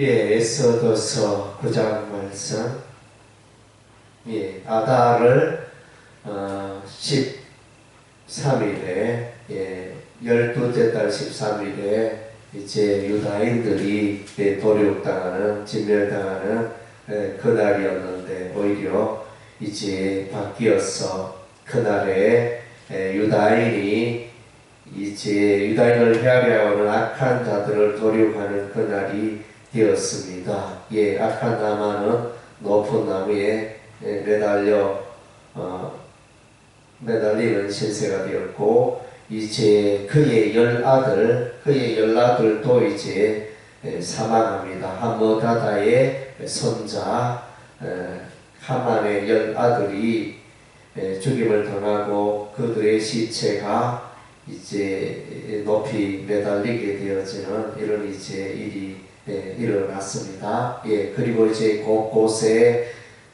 예, 에스더서 9장 말씀. 예, 아다를 어, 13일에 예, 12째 달 13일에 이제 유다인들이 예, 도륙당하는 진멸당하는 예, 그날이었는데 오히려 이제 바뀌어서 그날에 예, 유다인이 이제 유다인을 헤아려 오는 악한 자들을 도륙하는 그날이 되었습니다. 예, 악한 나마는 높은 나무에 예, 매달려 어, 매달리는 신세가 되었고 이제 그의 열 아들 그의 열 아들도 이제 예, 사망합니다. 하모다다의 손자 에, 하만의 열 아들이 에, 죽임을 당하고 그들의 시체가 이제 높이 매달리게 되어지는 이런 이제 일이 예, 일어났습니다. 예, 그리고 이제 곳곳에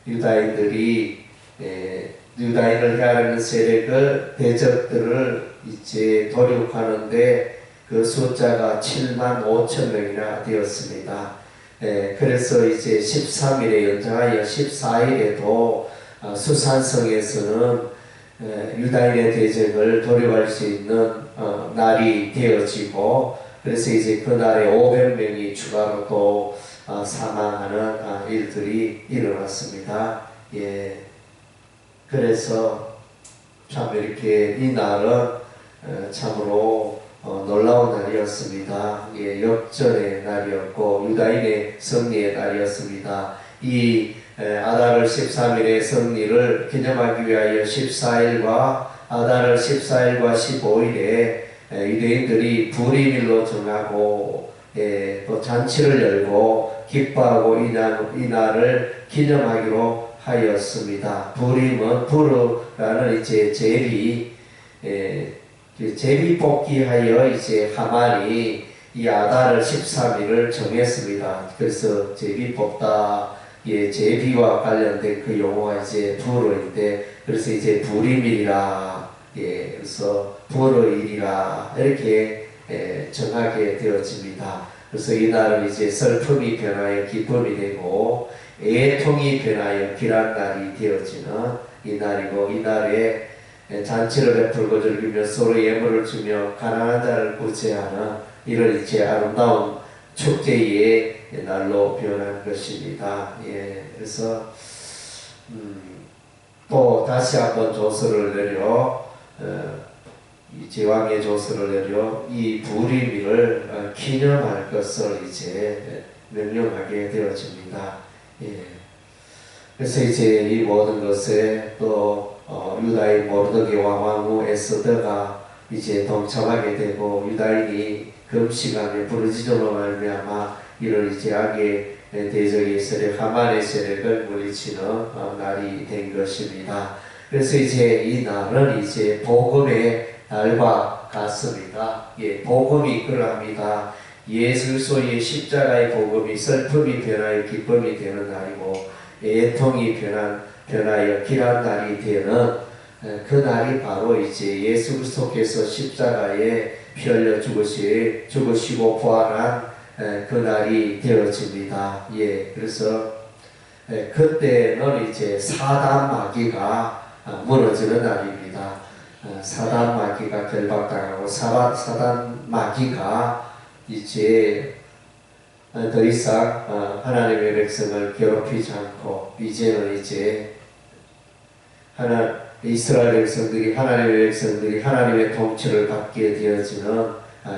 유다인들이 예, 유다인을 향하는 세력을 대적들을 이제 도륙하는데 그 숫자가 7만 5천 명이나 되었습니다. 예, 그래서 이제 13일에 연장하여 14일에도 아, 수산성에서는 예, 유다인의 대적을 도륙할 수 있는 어, 날이 되어지고 그래서 이제 그날에 500명이 추가로 또 아, 사망하는 아, 일들이 일어났습니다. 예. 그래서 참 이렇게 이 날은 어, 참으로 어, 놀라운 날이었습니다. 예, 역전의 날이었고 유다인의 승리의 날이었습니다. 이 에, 아달을 13일의 승리를 기념하기 위하여 14일과 아달을 14일과 15일에 유대인들이 불임일로 정하고 예, 또 잔치를 열고 기뻐하고 이, 날, 이 날을 기념하기로 하였습니다. 불임은 부르라는 이제 제비 예, 그 제비 뽑기하여 이제 하만이 이 아달을 13일을 정했습니다. 그래서 제비 뽑다 예, 제비와 관련된 그 용어가 이제 부르인데 그래서 이제 불임일이라 예, 그래서 부르일이라 이렇게 예, 정하게 되어집니다. 그래서 이날은 이제 슬픔이 변하여 기쁨이 되고 애통이 변하여 길한 날이 되어지는 이날이고 이날에 잔치를 베풀고 즐기며 서로 예물을 주며 가난한 자를 구제하는 이런 이제 아름다운 축제의 날로 변한 것입니다. 예, 그래서 음, 또 다시 한번 조서를 내려 어, 이 제왕의 조서를 내려 이 불임일을 어, 기념할 것을 이제 명령하게 되어집니다. 예. 그래서 이제 이 모든 것에 또 어, 유다인 모르드게와 왕후 에스더가 이제 동참하게 되고 유다인이 금식하며 부르짖음으로 말미암아 이런 이제 악의 대적의 세력 하만의 세력을 물리치는 어, 날이 된 것입니다. 그래서 이제 이 날은 이제 복음의 날과 같습니다. 예, 복음이 그러합니다. 예수 그리스도의 십자가의 복음이 슬픔이 변하여 기쁨이 되는 날이고 애통이 변한 변하여 길한 날이 되는 그 날이 바로 이제 예수 그리스도께서 십자가에 피 흘려 죽으시 죽으시고 부활한 그 날이 되어집니다. 예, 그래서 그때는 이제 사단 마귀가 무너지는 날입니다. 사단 마귀가 결박당하고 사단, 사단 마귀가 이제 더 이상 하나님의 백성을 괴롭히지 않고 이제는 이제 하나 이스라엘 백성들이 하나님의 백성들이 하나님의 통치를 받게 되어지는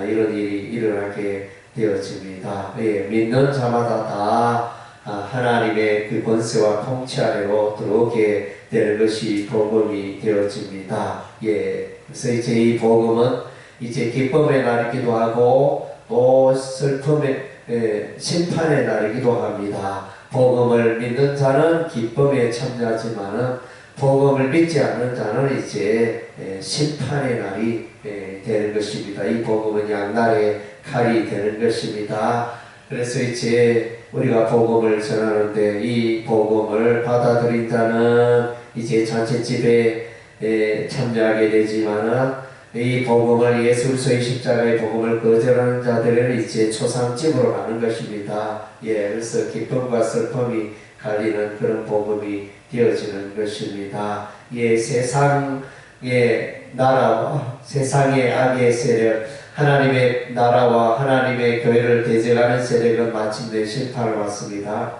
이런 일이 일어나게 되어집니다. 예, 믿는 자마다 다 하나님의 그 권세와 통치 아래로 들어오게 되는 것이 복음이 되어집니다. 예, 그래서 이제 이 복음은 이제 기쁨의 날이기도 하고 또 슬픔의 예, 심판의 날이기도 합니다. 복음을 믿는 자는 기쁨에 참여하지만은 복음을 믿지 않는 자는 이제 예, 심판의 날이 예, 되는 것입니다. 이 복음은 양날의 칼이 되는 것입니다. 그래서 이제 우리가 복음을 전하는데 이 복음을 받아들인 자는 이제 잔치집에 참여하게 되지만은 이 복음을 예술서의 십자가의 복음을 거절하는 자들은 이제 초상집으로 가는 것입니다. 예, 그래서 기쁨과 슬픔이 갈리는 그런 복음이 되어지는 것입니다. 예, 세상의 나라와 세상의 악의 세력, 하나님의 나라와 하나님의 교회를 대적하는 세력은 마침내 심판을 받습니다.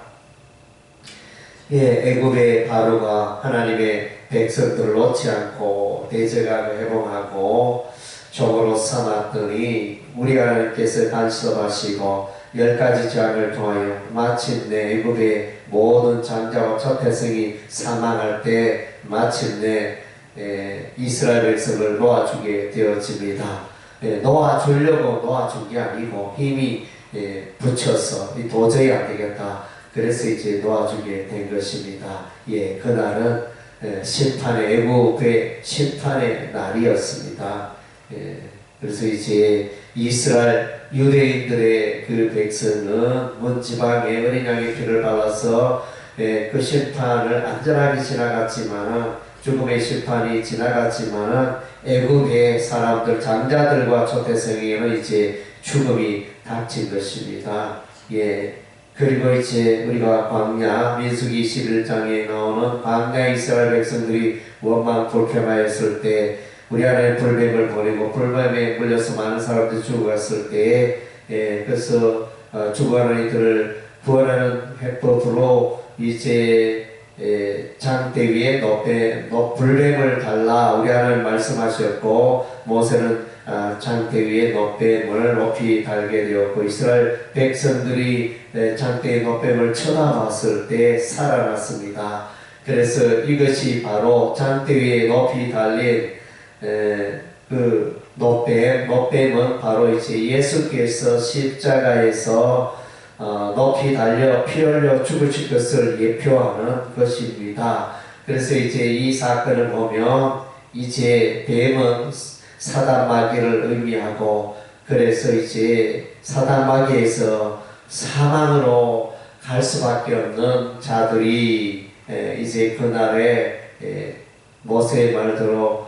예, 애굽의 바로가 하나님의 백성들을 놓지 않고 대적하고 해봉하고 적으로 삼았더니 우리 하나님께서 간섭하시고 열 가지 장을 통하여 마침내 애굽의 모든 장자와 초태생이 사망할 때 마침내 에, 이스라엘 백성을 놓아주게 되어집니다. 에, 놓아주려고 놓아준 게 아니고 힘이 에, 붙여서 이 도저히 안 되겠다. 그래서 이제 놓아주게 된 것입니다. 예, 그날은 에, 심판의 애국의 심판의 날이었습니다. 예, 그래서 이제 이스라엘 유대인들의 그 백성은 먼 지방에 어린 양의 피를 발라서 예, 그 심판을 안전하게 지나갔지만 죽음의 심판이 지나갔지만 애국의 사람들 장자들과 초태생에는 이제 죽음이 닥친 것입니다. 예. 그리고 이제 우리가 광야 민수기 11장에 나오는 광야 이스라엘 백성들이 원망 불평하였을 때 우리 안에 불뱀을 보내고 불뱀에 물려서 많은 사람들이 죽어갔을 때 예, 그래서 어, 죽어가는 이들을 구원하는 해법으로 이제 예, 장대 위에 높에 높 불뱀을 달라 우리 하나님 말씀하셨고 모세는 아, 장대 위에 높뱀을 높이 달게 되었고 이스라엘 백성들이 예, 장대의 높뱀을 쳐다봤을 때 살아났습니다. 그래서 이것이 바로 장대 위에 높이 달린 에, 그 높뱀, 높뱀은 바로 이제 예수께서 십자가에서 어, 높이 달려 피 흘려 죽으실 것을 예표하는 것입니다. 그래서 이제 이 사건을 보면 이제 뱀은 사단 마귀를 의미하고 그래서 이제 사단 마귀에서 사망으로 갈 수밖에 없는 자들이 에, 이제 그날에 에, 모세의 말대로 이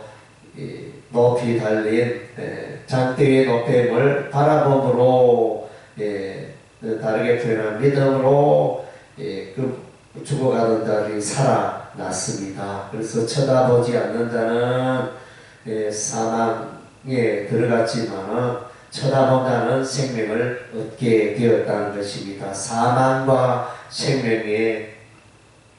높이 달린 에, 장대의 높임을 바라봄으로 예, 다르게 표현한 믿음으로 예, 그 죽어가는 자들이 살아났습니다. 그래서 쳐다보지 않는 자는 예, 사망에 들어갔지만 쳐다본 자는 생명을 얻게 되었다는 것입니다. 사망과 생명의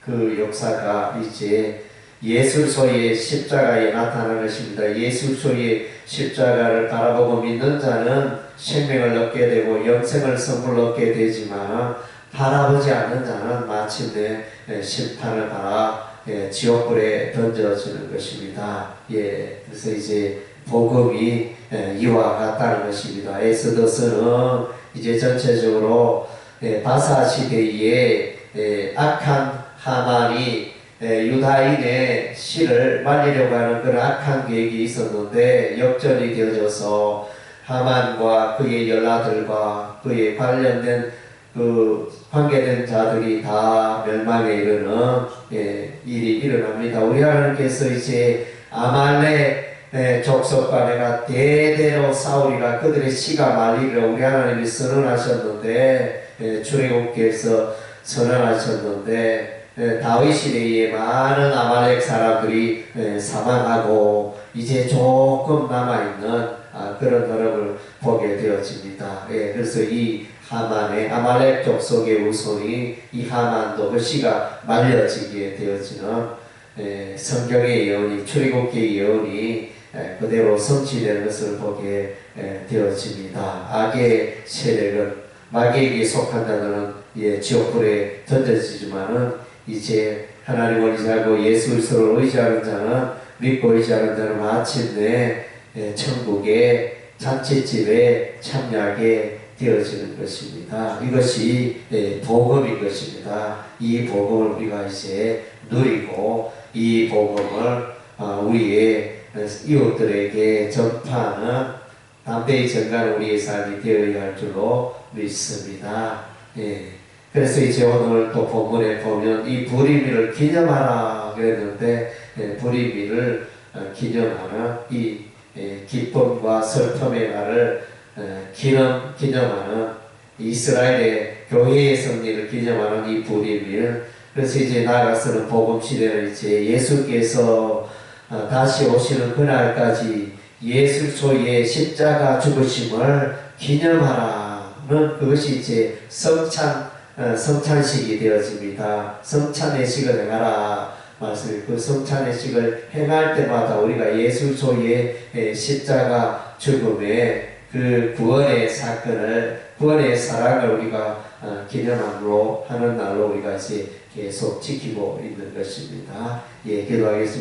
그 역사가 이제 예술소의 십자가에 나타나는 것입니다. 예술소의 십자가를 바라보고 믿는 자는 생명을 얻게 되고 영생을 선물로 얻게 되지만 바라보지 않는 자는 마침내 심판을 받아 예, 지옥불에 던져지는 것입니다. 예, 그래서 이제 복음이 예, 이와 같다는 것입니다. 에스더스는 이제 전체적으로 예, 바사 시대에 예, 악한 하만이 예, 유다인의 씨를 말리려고 하는 그런 악한 계획이 있었는데 역전이 되어져서 하만과 그의 연라들과 그의 관련된 그 관계된 자들이 다 멸망에 이르는 예, 일이 일어납니다. 우리 하나님께서 이제 아말렉 예, 족속과 내가 대대로 싸우리라 그들의 씨가 말리리라 우리 하나님이 선언하셨는데 예, 출애굽께서 선언하셨는데 예, 다윗 시대에 많은 아말렉 사람들이 예, 사망하고 이제 조금 남아 있는 아, 그런 흐름을 보게 되어집니다. 예, 그래서 이 하만의 아말렉 족속의 우손이 이 하만도 그 씨가 말려지게 되어지는 예, 성경의 예언이 출애굽기의 예언이 예, 그대로 성취되는 것을 보게 예, 되어집니다. 악의 세력은 마귀에게 속한 자들은 예, 지옥불에 던져지지만은 이제 하나님을 의지하고 예수 그리스도를 의지하는 자는 믿고 의지하는 자는 마침내 예, 천국의 잔치집에 참여하게 되어지는 것입니다. 이것이 예, 복음인 것입니다. 이 복음을 우리가 이제 누리고 이 복음을 어, 우리의 이웃들에게 전파하는 담대히 전가는 우리의 삶이 되어야 할 줄로 믿습니다. 예. 그래서 이제 오늘 또 본문에 보면 이 불임일을 기념하라 그랬는데 어, 기념하는 이 예, 기쁨과 슬픔의 날을 어, 기념, 기념하는 이스라엘의 교회의 승리를 기념하는 이 불임일 그래서 이제 나아가서는 복음 시대는 이제 예수께서 어, 다시 오시는 그날까지 예수 소의 십자가 죽으심을 기념하라는 그것이 이제 성찬 어, 성찬식이 되어집니다. 성찬의 식을 행하라 말씀 그 성찬의 식을 행할 때마다 우리가 예수 소의 에, 십자가 죽음의 그 구원의 사건을 구원의 사랑을 우리가 어, 기념함으로 하는 날로 우리가 이제 계속 지키고 있는 것입니다. 예, 기도하겠습니다.